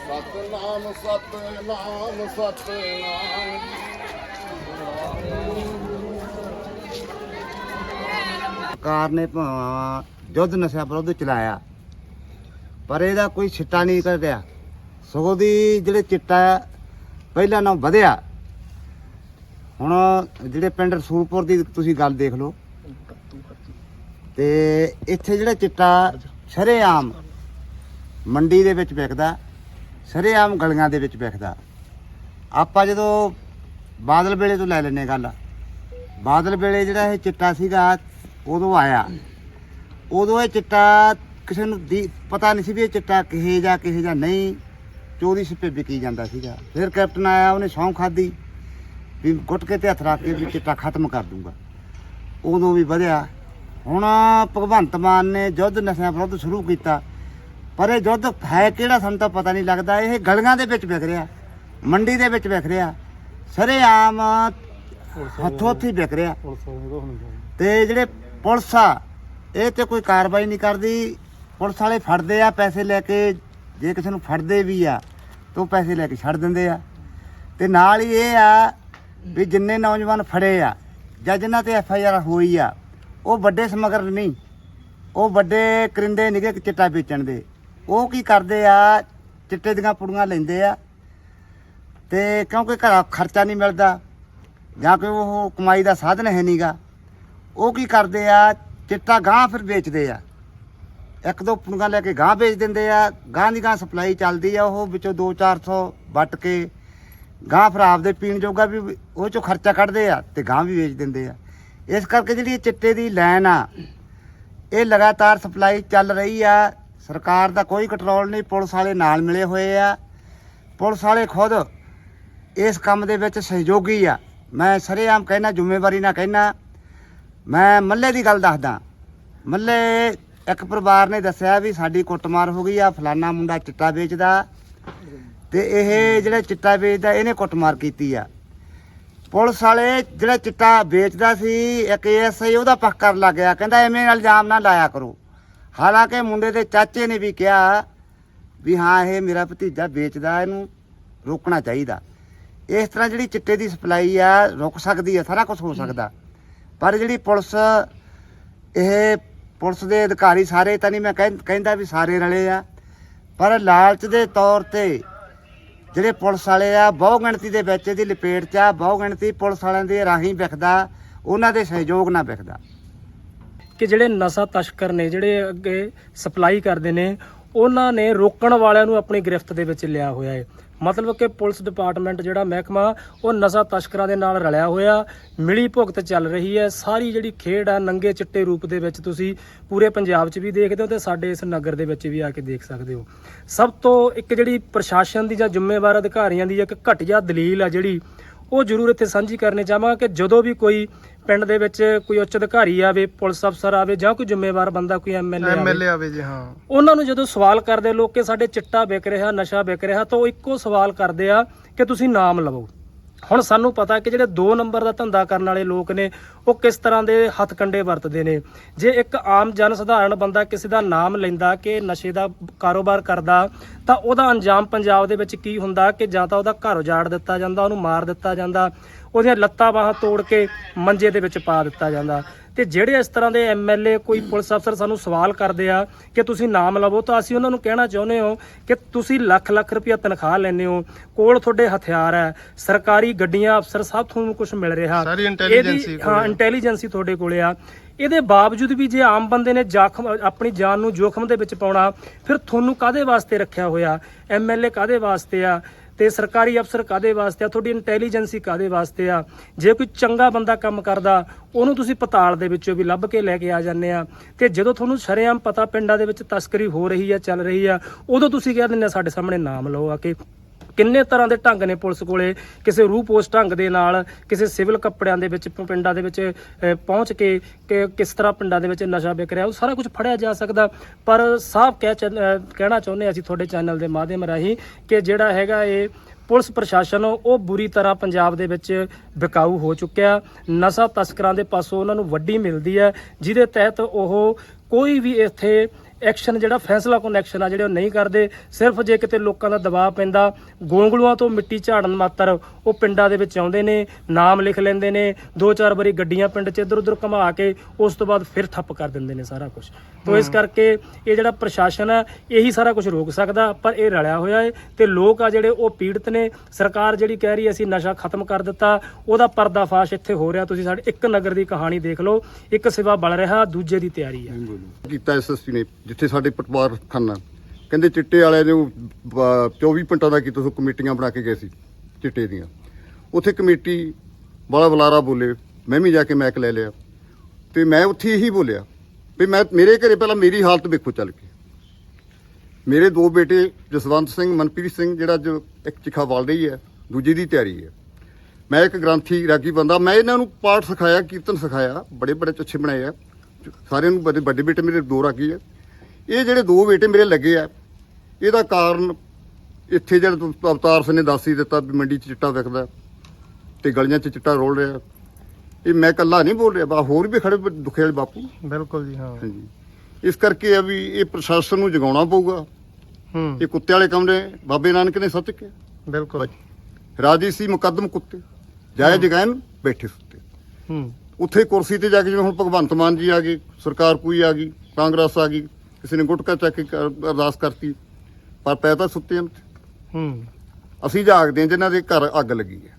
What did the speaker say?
ਸਤਨਾਮ ਸਤਨਾਮ ਸਤਨਾਮ ਸਰਕਾਰ ਨੇ ਭਾਵਾਂ ਯੁੱਧ ਨਸ਼ਾ ਵਿਰੁੱਧ ਚਲਾਇਆ ਪਰ ਇਹਦਾ ਕੋਈ ਛਿੱਟਾ ਨਹੀਂ ਕੱਢਿਆ ਸਗੋਂ ਦੀ ਜਿਹੜੇ ਚਿੱਟਾ ਆ, ਪਹਿਲਾਂ ਨਾਲੋਂ ਵਧਿਆ ਹੁਣ ਜਿਹੜੇ ਪਿੰਡ ਰਸੂਲਪੁਰ ਦੀ ਤੁਸੀਂ ਗੱਲ ਦੇਖ ਲਓ ਤੇ ਇੱਥੇ ਜਿਹੜਾ ਚਿੱਟਾ ਸ਼ਰੇਆਮ ਮੰਡੀ ਦੇ ਵਿੱਚ ਵਿਕਦਾ, ਸ਼ਰੇਆਮ ਗਲੀਆਂ ਦੇ ਵਿੱਚ ਵਿਕਦਾ। ਆਪਾਂ ਜਦੋਂ ਬਾਦਲ ਵੇਲੇ ਤੋਂ ਲੈ ਲੈਨੇ ਗੱਲ, ਬਾਦਲ ਵੇਲੇ ਜਿਹੜਾ ਇਹ ਚਿੱਟਾ ਸੀਗਾ, ਉਦੋਂ ਆਇਆ। ਉਦੋਂ ਇਹ ਚਿੱਟਾ ਕਿਸੇ ਨੂੰ ਦੀ, ਪਤਾ ਨਹੀਂ ਸੀ ਵੀ ਇਹ ਚਿੱਟਾ ਕਿਹੇ ਜਾਂ ਕਿਹੇ ਜਾਂ ਨਹੀਂ, ਚੋਰੀ ਛਿਪੇ ਵਿਕੀ ਜਾਂਦਾ ਸੀਗਾ। ਫਿਰ ਕੈਪਟਨ ਆਇਆ, ਉਹਨੇ ਸੌਂ ਖਾਦੀ ਵੀ ਗੁੱਟ ਕੇ ਤੇ ਹੱਥ ਰੱਖ ਕੇ ਵੀ ਚਿੱਟਾ ਖਤਮ ਕਰ ਦੂੰਗਾ। ਉਦੋਂ ਵੀ ਵਧਿਆ। ਹੁਣ ਭਗਵੰਤ ਮਾਨ ਨੇ ਯੁੱਧ ਨਸ਼ਿਆਂ ਵਿਰੁੱਧ ਸ਼ੁਰੂ ਕੀਤਾ। ਪਰ ਇਹ ਯੁੱਧ ਹੈ ਕਿਹੜਾ ਸਾਨੂੰ ਤਾਂ ਪਤਾ ਨਹੀਂ ਲੱਗਦਾ। ਇਹ ਗਲੀਆਂ ਦੇ ਵਿੱਚ ਵਿਕ ਰਿਹਾ ਮੰਡੀ ਦੇ ਵਿੱਚ ਵਿਕ ਰਿਹਾ ਸਰੇਆਮ ਹੱਥੋਂ ਹੱਥੀ ਵਿਕ ਰਿਹਾ। ਤੇ ਜਿਹੜੇ ਪੁਲਿਸ ਆ ਇਹ ਤੇ ਕੋਈ ਕਾਰਵਾਈ ਨਹੀਂ ਕਰਦੀ। ਪੁਲਿਸ ਵਾਲੇ ਫੜਦੇ ਆ ਪੈਸੇ ਲੈ ਕੇ ਜੇ ਕਿਸੇ ਨੂੰ ਫੜਦੇ ਵੀ ਆ ਤਾਂ ਪੈਸੇ ਲੈ ਕੇ ਛੱਡ ਦਿੰਦੇ ਆ। ਤੇ ਨਾਲ ਹੀ ਇਹ ਆ ਵੀ ਜਿੰਨੇ ਨੌਜਵਾਨ ਫੜੇ ਆ ਜਾਂ ਜਿਨ੍ਹਾਂ ਤੇ ਐਫ ਆਈ ਆਰ ਹੋਈ ਆ ਉਹ ਵੱਡੇ ਸਮਗਰ ਨਹੀਂ। ਉਹ ਵੱਡੇ ਕਰਿੰਦੇ ਨਿਗੇ ਚਿੱਟਾ ਵੇਚਣ ਦੇ। ਉਹ ਕੀ ਕਰਦੇ ਆ, ਚਿੱਟੇ ਦੀਆਂ ਪੁੜੀਆਂ ਲੈਂਦੇ ਆ ਤੇ ਕਿਉਂਕਿ ਘਰ ਖਰਚਾ ਨਹੀਂ ਮਿਲਦਾ ਜਾਂ ਕੋਈ ਉਹ ਕਮਾਈ ਦਾ ਸਾਧਨ ਹੈ ਨਹੀਂਗਾ ਉਹ ਕੀ ਕਰਦੇ ਆ, ਚਿੱਟਾ ਗਾਂ ਫਿਰ ਵੇਚਦੇ ਆ। ਇੱਕ ਦੋ ਪੁੰਗਾ ਲੈ ਕੇ ਗਾਂ ਵੇਚ ਦਿੰਦੇ ਆ ਗਾਂ ਦੀ ਗਾਂ ਸਪਲਾਈ ਚੱਲਦੀ ਆ ਉਹ ਵਿੱਚੋਂ 2-400 ਵੱਟ ਕੇ ਗਾਂ ਫਿਰ ਆਪਦੇ ਪੀਣ ਜੋਗਾ ਵੀ ਉਹ ਚੋਂ ਖਰਚਾ ਕੱਢਦੇ ਆ ਤੇ ਗਾਂ ਵੀ ਵੇਚ ਦਿੰਦੇ ਆ। ਇਸ ਕਰਕੇ ਜਿਹੜੀ ਇਹ ਚਿੱਟੇ ਦੀ ਲਾਈਨ ਆ, ਇਹ ਲਗਾਤਾਰ ਸਪਲਾਈ ਚੱਲ ਰਹੀ ਆ। ਸਰਕਾਰ ਦਾ ਕੋਈ ਕੰਟਰੋਲ ਨਹੀਂ, ਪੁਲਿਸ ਵਾਲੇ ਨਾਲ ਮਿਲੇ ਹੋਏ ਆ। ਪੁਲਿਸ ਵਾਲੇ ਖੁਦ ਇਸ ਕੰਮ ਦੇ ਵਿੱਚ ਸਹਿਯੋਗੀ ਆ। ਮੈਂ ਸਰੇਆਮ ਕਹਿਣਾ ਜ਼ਿੰਮੇਵਾਰੀ ਨਾਲ ਕਹਿਣਾ ਮੈਂ ਮੱਲੇ ਦੀ ਗੱਲ ਦੱਸਦਾ। ਮੱਲੇ ਇੱਕ ਪਰਿਵਾਰ ਨੇ ਦੱਸਿਆ ਵੀ ਸਾਡੀ ਕੁੱਟਮਾਰ ਹੋ ਗਈ ਆ, ਫਲਾਨਾ ਮੁੰਡਾ ਚਿੱਟਾ ਵੇਚਦਾ ਤੇ ਇਹ ਜਿਹੜਾ ਚਿੱਟਾ ਵੇਚਦਾ, ਇਹਨੇ ਕੁੱਟਮਾਰ ਕੀਤੀ ਆ। ਪੁਲਿਸ ਵਾਲੇ ਜਿਹੜਾ ਚਿੱਟਾ ਵੇਚਦਾ ਸੀ, ਇੱਕ ਐਸਆਈ ਉਹਦਾ ਪੱਖ ਕਰਨ ਲੱਗ ਗਿਆ। ਕਹਿੰਦਾ ਐਵੇਂ ਇਲਜ਼ਾਮ ਨਾ ਲਾਇਆ ਕਰੋ। ਹਾਲਾਂਕਿ ਮੁੰਡੇ ਦੇ ਚਾਚੇ ਨੇ ਵੀ ਕਿਹਾ ਵੀ ਹਾਂ, ਇਹ ਮੇਰਾ ਭਤੀਜਾ ਵੇਚਦਾ, ਇਹਨੂੰ ਰੋਕਣਾ ਚਾਹੀਦਾ। ਇਸ ਤਰ੍ਹਾਂ ਜਿਹੜੀ ਚਿੱਟੇ ਦੀ ਸਪਲਾਈ ਆ, ਰੁਕ ਸਕਦੀ ਆ, ਸਾਰਾ ਕੁਝ ਹੋ ਸਕਦਾ। ਪਰ ਜਿਹੜੀ ਪੁਲਿਸ, ਇਹ ਪੁਲਿਸ ਦੇ ਅਧਿਕਾਰੀ ਸਾਰੇ, ਤਾਂ ਨਹੀਂ ਮੈਂ ਕਹਿੰ- ਕਹਿੰਦਾ ਵੀ ਸਾਰੇ ਰਲੇ ਆ। ਪਰ ਲਾਲਚ ਦੇ ਤੌਰ ਤੇ ਜਿਹੜੇ ਪੁਲਿਸ ਵਾਲੇ ਆ, ਬਹੁ ਗਿਣਤੀ ਦੇ ਵਿੱਚ ਇਹਦੀ ਲਪੇਟ 'ਚ ਆ, ਬਹੁ ਗਿਣਤੀ ਪੁਲਿਸ ਵਾਲਿਆਂ ਦੇ ਰਾਹੀਂ ਵਿਖਦਾ, ਉਹਨਾਂ ਦੇ ਸਹਿਯੋਗ ਨਾਲ ਵਿਖਦਾ। ਕਿ ਜਿਹੜੇ ਨਸ਼ਾ ਤਸਕਰ ਨੇ, ਜਿਹੜੇ ਅੱਗੇ ਸਪਲਾਈ ਕਰਦੇ ਨੇ, ਉਹਨਾਂ ਨੇ ਰੋਕਣ ਵਾਲਿਆਂ ਨੂੰ ਆਪਣੀ ਗ੍ਰਿਫਤ ਦੇ ਵਿੱਚ ਲਿਆ ਹੋਇਆ ਹੈ। ਮਤਲਬ ਕਿ ਪੁਲਿਸ ਡਿਪਾਰਟਮੈਂਟ ਜਿਹੜਾ ਮਹਿਕਮਾ, ਉਹ ਨਸ਼ਾ ਤਸਕਰਾਂ ਦੇ ਨਾਲ ਰਲਿਆ ਹੋਇਆ, ਮਿਲੀ ਭੁਗਤ ਚੱਲ ਰਹੀ ਹੈ। ਸਾਰੀ ਜਿਹੜੀ ਖੇਡ ਆ, ਨੰਗੇ ਚਿੱਟੇ ਰੂਪ ਦੇ ਵਿੱਚ ਤੁਸੀਂ ਪੂਰੇ ਪੰਜਾਬ 'ਚ ਵੀ ਦੇਖਦੇ ਹੋ ਤੇ ਸਾਡੇ ਇਸ ਨਗਰ ਦੇ ਵਿੱਚ ਵੀ ਆ ਕੇ ਦੇਖ ਸਕਦੇ ਹੋ। ਸਭ ਤੋਂ ਇੱਕ ਜਿਹੜੀ ਪ੍ਰਸ਼ਾਸਨ ਦੀ ਜਾਂ ਜ਼ਿੰਮੇਵਾਰ ਅਧਿਕਾਰੀਆਂ ਦੀ ਇੱਕ ਘਟੀਆ ਦਲੀਲ ਆ ਜਿਹੜੀ ਉਹ ਜ਼ਰੂਰ ਇੱਥੇ ਸਾਂਝੀ ਕਰਨੀ ਚਾਹਾਂਗਾ ਕਿ ਜਦੋਂ ਵੀ ਕੋਈ ਪਿੰਡ ਦੇ ਵਿੱਚ ਕੋਈ ਉੱਚ ਅਧਿਕਾਰੀ ਆਵੇ ਪੁਲਿਸ ਅਫਸਰ ਆਵੇ ਜਾਂ ਕੋਈ ਜ਼ਿੰਮੇਵਾਰ ਬੰਦਾ ਕੋਈ ਐਮਐਲਏ ਆਵੇ ਐਮਐਲਏ ਆਵੇ ਜੀ ਹਾਂ। ਉਹਨਾਂ ਨੂੰ ਜਦੋਂ ਸਵਾਲ ਕਰਦੇ ਲੋਕ ਕਿ ਸਾਡੇ ਚਿੱਟਾ ਵਿਕ ਰਿਹਾ ਨਸ਼ਾ ਵਿਕ ਰਿਹਾ ਤਾਂ ਉਹ ਇੱਕੋ ਸਵਾਲ ਕਰਦੇ ਆ ਕਿ ਤੁਸੀਂ ਨਾਮ ਲਵੋ। ਹੁਣ ਸਾਨੂੰ ਪਤਾ ਕਿ ਜਿਹੜੇ 2 ਨੰਬਰ ਦਾ ਧੰਦਾ ਕਰਨ ਵਾਲੇ ਲੋਕ ਨੇ, ਉਹ ਕਿਸ ਤਰ੍ਹਾਂ ਦੇ ਹੱਥ ਕੰਡੇ ਵਰਤਦੇ ਨੇ? ਜੇ ਇੱਕ ਆਮ ਜਨ ਸਧਾਰਨ ਬੰਦਾ ਕਿਸੇ ਦਾ ਨਾਮ ਲੈਂਦਾ ਕਿ ਨਸ਼ੇ ਦਾ ਕਾਰੋਬਾਰ ਕਰਦਾ, ਤਾਂ ਉਹਦਾ ਅੰਜਾਮ ਪੰਜਾਬ ਦੇ ਵਿੱਚ ਕੀ ਹੁੰਦਾ ਕਿ ਜਾਂ ਤਾਂ ਉਹਦਾ ਘਰ ਉਜਾੜ ਦਿੱਤਾ ਜਾਂਦਾ, ਉਹਨੂੰ ਮਾਰ ਦਿੱਤਾ ਜਾਂਦਾ, ਉਹਦੀਆਂ ਲੱਤਾਂ ਬਾਹਾਂ ਤੋੜ ਕੇ ਮੰਜੇ ਦੇ ਵਿੱਚ ਪਾ ਦਿੱਤਾ ਜਾਂਦਾ। ਤੇ ਜਿਹੜੇ ਇਸ ਤਰ੍ਹਾਂ ਦੇ ਐਮਐਲਏ ਕੋਈ ਪੁਲਿਸ ਅਫਸਰ ਸਾਨੂੰ ਸਵਾਲ ਕਰਦੇ ਆ ਕਿ ਤੁਸੀਂ ਨਾਮ ਲਵੋ ਤਾਂ ਅਸੀਂ ਉਹਨਾਂ ਨੂੰ ਕਹਿਣਾ ਚਾਹੁੰਦੇ ਹਾਂ ਕਿ ਤੁਸੀਂ ਲੱਖ ਲੱਖ ਰੁਪਇਆ ਤਨਖਾਹ ਲੈਂਦੇ ਹੋ ਕੋਲ ਤੁਹਾਡੇ ਹਥਿਆਰ ਹੈ ਸਰਕਾਰੀ ਗੱਡੀਆਂ ਅਫਸਰ ਸਭ ਤੁਹਾਨੂੰ ਕੁਝ ਮਿਲ ਰਿਹਾ। ਸਾਰੀ ਹਾਂ। ਇੰਟੈਲੀਜੈਂਸੀ ਤੁਹਾਡੇ ਕੋਲੇ ਆ। ਇਹਦੇ ਬਾਵਜੂਦ ਵੀ ਜੇ ਆਮ ਬੰਦੇ ਨੇ ਜ਼ਖਮ ਆਪਣੀ ਜਾਨ ਨੂੰ ਜੋਖਮ ਦੇ ਵਿੱਚ ਪਾਉਣਾ ਫਿਰ ਤੁਹਾਨੂੰ ਕਾਦੇ ਵਾਸਤੇ ਰੱਖਿਆ ਹੋਇਆ? ਐਮਐਲਏ ਕਾਦੇ ਵਾਸਤੇ ਆ? ਤੇ ਸਰਕਾਰੀ ਅਫਸਰ ਕਾਦੇ ਵਾਸਤੇ ਆ? ਤੁਹਾਡੀ ਇੰਟੈਲੀਜੈਂਸੀ ਕਾਦੇ ਵਾਸਤੇ ਆ? ਜੇ ਕੋਈ ਚੰਗਾ ਬੰਦਾ ਕੰਮ ਕਰਦਾ, ਉਹਨੂੰ ਤੁਸੀਂ ਪਤਾਲ ਦੇ ਵਿੱਚੋਂ ਵੀ ਲੱਭ ਕੇ ਲੈ ਕੇ ਆ ਜਾਂਦੇ ਆ। ਤੇ ਜਦੋਂ ਤੁਹਾਨੂੰ ਸ਼ਰੇਆਮ ਪਤਾ ਪਿੰਡਾਂ ਦੇ ਵਿੱਚ ਤਸਕਰੀ ਹੋ ਰਹੀ ਆ, ਚੱਲ ਰਹੀ ਆ, ਉਦੋਂ ਤੁਸੀਂ ਕਹਿ ਦਿੰਦੇ ਆ, ਸਾਡੇ ਸਾਹਮਣੇ ਨਾਮ ਲਓ ਆ ਕੇ। ਕਿੰਨੇ ਤਰ੍ਹਾਂ ਦੇ ਢੰਗ ਨੇ ਪੁਲਿਸ ਕੋਲੇ? ਕਿਸੇ ਰੂਹ ਪੋਸਟ ਢੰਗ ਦੇ ਨਾਲ, ਕਿਸੇ ਸਿਵਲ ਕੱਪੜਿਆਂ ਦੇ ਵਿੱਚ ਪਿੰਡਾਂ ਦੇ ਵਿੱਚ ਪਹੁੰਚ ਕੇ ਕਿ ਕਿਸ ਤਰ੍ਹਾਂ ਪਿੰਡਾਂ ਦੇ ਵਿੱਚ ਨਸ਼ਾ ਵਿਕ ਰਿਹਾ? ਉਹ ਸਾਰਾ ਕੁਝ ਫੜਿਆ ਜਾ ਸਕਦਾ। ਪਰ ਸਾਫ਼ ਕਹਿ ਚ- ਕਹਿਣਾ ਚਾਹੁੰਦੇ ਹਾਂ ਅਸੀਂ ਤੁਹਾਡੇ ਚੈਨਲ ਦੇ ਮਾਧਿਅਮ ਰਾਹੀਂ ਕਿ ਜਿਹੜਾ ਹੈਗਾ ਇਹ ਪੁਲਿਸ ਪ੍ਰਸ਼ਾਸਨ, ਉਹ ਬੁਰੀ ਤਰ੍ਹਾਂ ਪੰਜਾਬ ਦੇ ਵਿੱਚ ਵਿਕਾਊ ਹੋ ਚੁੱਕਿਆ। ਨਸ਼ਾ ਤਸਕਰਾਂ ਦੇ ਪਾਸੋਂ ਉਹਨਾਂ ਨੂੰ ਵੱਡੀ ਮਿਲਦੀ ਹੈ, ਜਿਹਦੇ ਤਹਿਤ ਉਹ ਕੋਈ ਵੀ ਇੱਥੇ ਐਕਸ਼ਨ ਜਿਹੜਾ ਫੈਸਲਾ ਕੋਨ ਐਕਸ਼ਨ ਆ ਜਿਹੜੇ ਉਹ ਨਹੀਂ ਕਰਦੇ, ਸਿਰਫ ਜੇ ਕਿਤੇ ਲੋਕਾਂ ਦਾ ਦਬਾਅ ਪੈਂਦਾ, ਗੋਂਗਲੂਆਂ ਤੋਂ ਮਿੱਟੀ ਝਾੜਨ ਮਾਤਰ ਉਹ ਪਿੰਡਾਂ ਦੇ ਵਿੱਚ ਆਉਂਦੇ ਨੇ, ਨਾਮ ਲਿਖ ਲੈਂਦੇ ਨੇ, ਦੋ ਚਾਰ ਵਾਰੀ ਗੱਡੀਆਂ ਪਿੰਡ 'ਚ ਇੱਧਰ ਉੱਧਰ ਘੁਮਾ ਕੇ ਉਸ ਤੋਂ ਬਾਅਦ ਫਿਰ ਠੱਪ ਕਰ ਦਿੰਦੇ ਨੇ ਸਾਰਾ ਕੁਝ ਤੋਂ ਇਸ ਕਰਕੇ ਇਹ ਜਿਹੜਾ ਪ੍ਰਸ਼ਾਸਨ ਹੈ ਇਹੀ ਸਾਰਾ ਕੁਝ ਰੋਕ ਸਕਦਾ ਪਰ ਇਹ ਰਲਿਆ ਹੋਇਆ ਹੈ ਤੇ ਲੋਕ ਆ ਜਿਹੜੇ ਉਹ ਪੀੜਤ ਨੇ ਸਰਕਾਰ ਜਿਹੜੀ ਕਹਿ ਰਹੀ ਅਸੀਂ ਨਸ਼ਾ ਖਤਮ ਕਰ ਦਿੱਤਾ ਉਹਦਾ ਪਰਦਾਫਾਸ਼ ਇੱਥੇ ਹੋ ਰਿਹਾ ਤੁਸੀਂ ਸਾਡੇ ਇੱਕ ਨਗਰ ਦੀ ਕਹਾਣੀ ਦੇਖ ਲਓ ਇੱਕ ਸਿਵਾ ਬਲ ਰਿਹਾ ਦੂਜੇ ਦੀ ਤਿਆਰੀ ਹੈ। ਕੀਤਾ ਐਸਐਸਪੀ ਨੇ ਜਿੱਥੇ ਸਾਡੇ ਪਟਵਾਰ ਖਾਨਾ ਕਹਿੰਦੇ ਚਿੱਟੇ ਵਾਲਿਆਂ ਨੇ ਉਹ, ਬ- 24 ਪਿੰਡਾਂ ਦਾ ਕੀਤਾ ਸੋ ਕਮੇਟੀਆਂ ਬਣਾ ਕੇ ਗਏ ਸੀ ਚਿੱਟੇ ਦੀਆਂ। ਉੱਥੇ ਕਮੇਟੀ ਬੜਾ ਬੁਲਾਰਾ ਬੋਲੇ ਮੈਂ ਵੀ ਜਾ ਕੇ ਮੈਕ ਲੈ ਲਿਆ ਤੇ ਮੈਂ ਉੱਥੇ ਇਹੀ ਬੋਲਿਆ ਵੀ ਮੈਂ ਮੇਰੇ ਘਰੇ ਪਹਿਲਾਂ ਮੇਰੀ ਹਾਲਤ ਵੇਖੋ ਚੱਲ ਕੇ। ਮੇਰੇ ਦੋ ਬੇਟੇ ਜਸਵੰਤ ਸਿੰਘ, ਮਨਪ੍ਰੀਤ ਸਿੰਘ, ਜਿਹੜਾ ਜੋ ਇੱਕ ਚਿਖਾ ਵਾਲ ਰਹੀ ਹੈ, ਦੂਜੀ ਦੀ ਤਿਆਰੀ ਹੈ। ਮੈਂ ਇੱਕ ਗ੍ਰੰਥੀ ਰਾਗੀ ਬੰਦਾ, ਮੈਂ ਇਹਨਾਂ ਨੂੰ ਪਾਠ ਸਿਖਾਇਆ, ਕੀਰਤਨ ਸਿਖਾਇਆ, ਬੜੇ ਬੜੇ ਚੱਛੇ ਬਣਾਏ ਆ। ਸਾਰਿਆਂ ਨੂੰ ਵੱਡੇ ਵੱਡੇ ਬੇਟੇ ਮੇਰੇ, ਦੋ ਰਾਗੀ ਆ। ਇਹ ਜਿਹੜੇ ਦੋ ਬੇਟੇ ਮੇਰੇ ਲੱਗੇ ਆ, ਇਹਦਾ ਕਾਰਨ ਇੱਥੇ ਜਿਹੜਾ ਅਵਤਾਰ ਸਿੰਘ ਨੇ ਦੱਸ ਹੀ ਦਿੱਤਾ ਵੀ ਮੰਡੀ 'ਚ ਚਿੱਟਾ ਵਿਕਦਾ, ਤੇ ਗਲੀਆਂ 'ਚ ਚਿੱਟਾ ਰੋਲ ਰਿਹਾ। ਇਹ ਮੈਂ ਇਕੱਲਾ ਨਹੀਂ ਬੋਲ ਰਿਹਾ ਬਾ ਹੋਰ ਵੀ ਖੜੇ ਦੁਖੇ ਵਾਲੇ ਬਾਪੂ। ਬਿਲਕੁਲ ਜੀ ਹਾਂ। ਹਾਂਜੀ। ਇਸ ਕਰਕੇ ਆ ਵੀ ਇਹ ਪ੍ਰਸ਼ਾਸਨ ਨੂੰ ਜਗਾਉਣਾ ਪਊਗਾ। ਹੂੰ। ਇਹ ਕੁੱਤੇ ਵਾਲੇ ਕੰਮ ਨੇ ਬਾਬੇ ਨਾਨਕ ਨੇ ਸੱਚ ਕਿਹਾ ਬਿਲਕੁਲ। ਰਾਜੀ ਸੀ ਮੁਕੱਦਮ ਕੁੱਤੇ। ਜਾਇ ਜਗੈਨ ਬੈਠੇ ਸੁੱਤੇ। ਹੂੰ। ਉੱਥੇ ਕੁਰਸੀ ਤੇ ਜਾ ਕੇ ਜਿਵੇਂ ਹੁਣ ਭਗਵੰਤ ਮਾਨ ਜੀ ਆ ਗਏ ਸਰਕਾਰ ਕੋਈ ਆ ਗਈ ਕਾਂਗਰਸ ਆ ਗਈ ਕਿਸੇ ਨੇ ਗੁਟਕਾ ਚੱਕ ਕੇ ਅਰਦਾਸ ਕਰਤੀ ਪਰ ਪੈ ਤਾਂ ਸੁੱਤੇ ਹਨ ਹੂੰ। ਅਸੀਂ ਜਾਗਦੇ ਹਾਂ ਜਿਨ੍ਹਾਂ ਦੇ ਘਰ ਅੱਗ ਲੱਗੀ ਹੈ।